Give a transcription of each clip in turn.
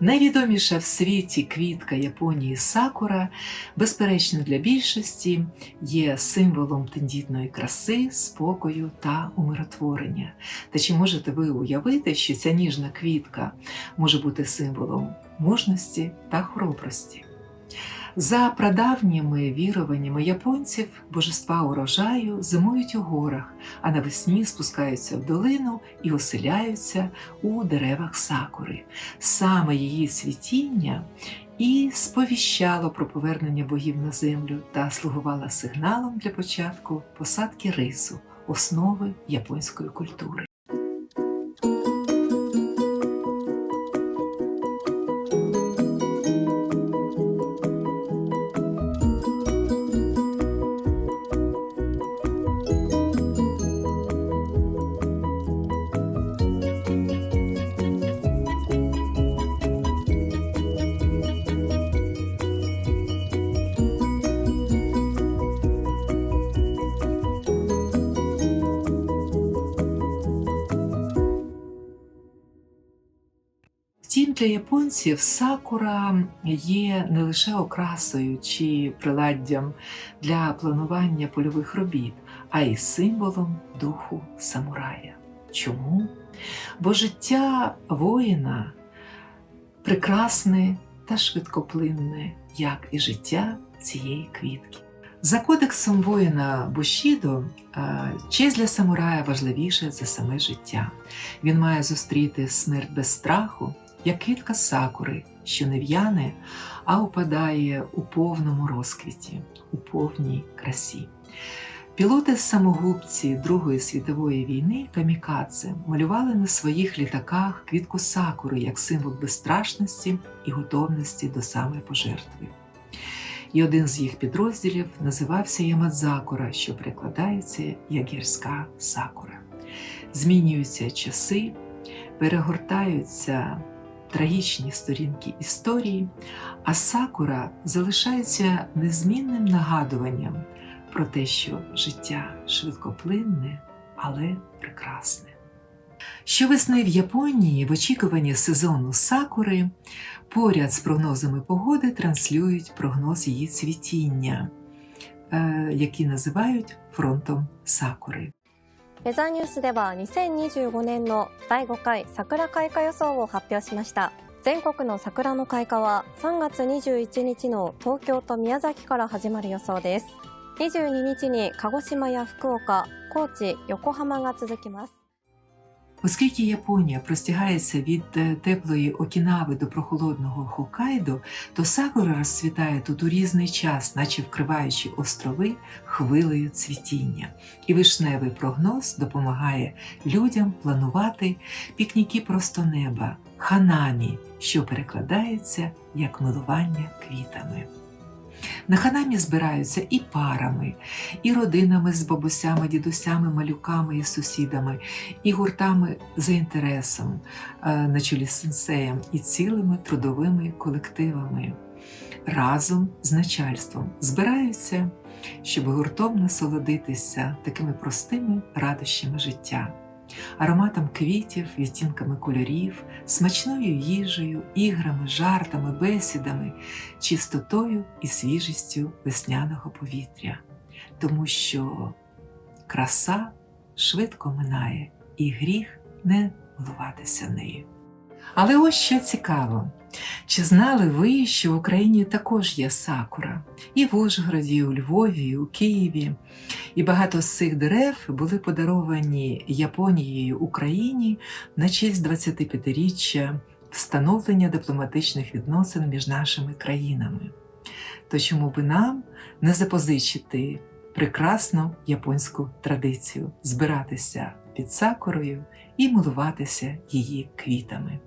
Найвідоміша в світі квітка Японії сакура, безперечно для більшості, є символом тендітної краси, спокою та умиротворення. Та чи можете ви уявити, що ця ніжна квітка може бути символом мужності та хоробрості? За прадавніми віруваннями японців божества урожаю зимують у горах, а навесні спускаються в долину і оселяються у деревах сакури. Саме її цвітіння і сповіщало про повернення богів на землю та слугувало сигналом для початку посадки рису, основи японської культури. Для японців сакура є не лише окрасою чи приладдям для планування польових робіт, а й символом духу самурая. Чому? Бо життя воїна прекрасне та швидкоплинне, як і життя цієї квітки. За кодексом воїна Бушідо, е, честь для самурая важливіша за саме життя. Він має зустріти смерть без страху, як квітка сакури, що не в'яне, а опадає у повному розквіті, у повній красі. Пілоти самогубці Другої світової війни камікадзе малювали на своїх літаках квітку сакури як символ безстрашності і готовності до самопожертви. І один з їх підрозділів називався Ямадзакура, що перекладається як гірська сакура. Змінюються часи, перегортаються трагічні сторінки історії, а сакура залишається незмінним нагадуванням про те, що життя швидкоплинне, але прекрасне. Щовесни в Японії в очікуванні сезону сакури поряд з прогнозами погоди транслюють прогноз її цвітіння, е, який називають фронтом сакури. ウェザーニュースでは2025年の第5回桜開花予想を発表しました。全国の桜の開花は3月21日の東京と宮崎から始まる予想です。22日に鹿児島や福岡高知横浜が続きます。Оскільки Японія простягається від е, теплої Окінави до прохолодного Хоккайдо, то сакура розцвітає тут у різний час, наче вкриваючи острови хвилею цвітіння. І вишневий прогноз допомагає людям планувати пікніки просто неба, ханамі, що перекладається як милування квітами. На ханамі збираються і парами, і родинами з бабусями, дідусями, малюками і сусідами, і гуртами за інтересом е, на чолі з сенсеєм, і цілими трудовими колективами. Разом з начальством збираються, щоб гуртом насолодитися такими простими радощами життя, ароматом квітів, відтінками кольорів, смачною їжею, іграми, жартами, бесідами, чистотою і свіжістю весняного повітря, тому що краса швидко минає, і гріх не милуватися нею. Але ось що цікаво. Чи знали ви, що в Україні також є сакура? І в Ужгороді, і у Львові, і у Києві. І багато з цих дерев були подаровані Японією Україні на честь 25-річчя встановлення дипломатичних відносин між нашими країнами. То чому би нам не запозичити прекрасну японську традицію збиратися під сакурою і милуватися її квітами?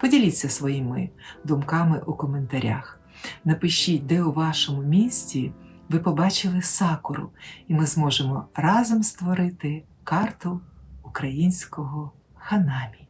Поділіться своїми думками у коментарях. Напишіть, де у вашому місті ви побачили сакуру, і ми зможемо разом створити карту українського ханамі.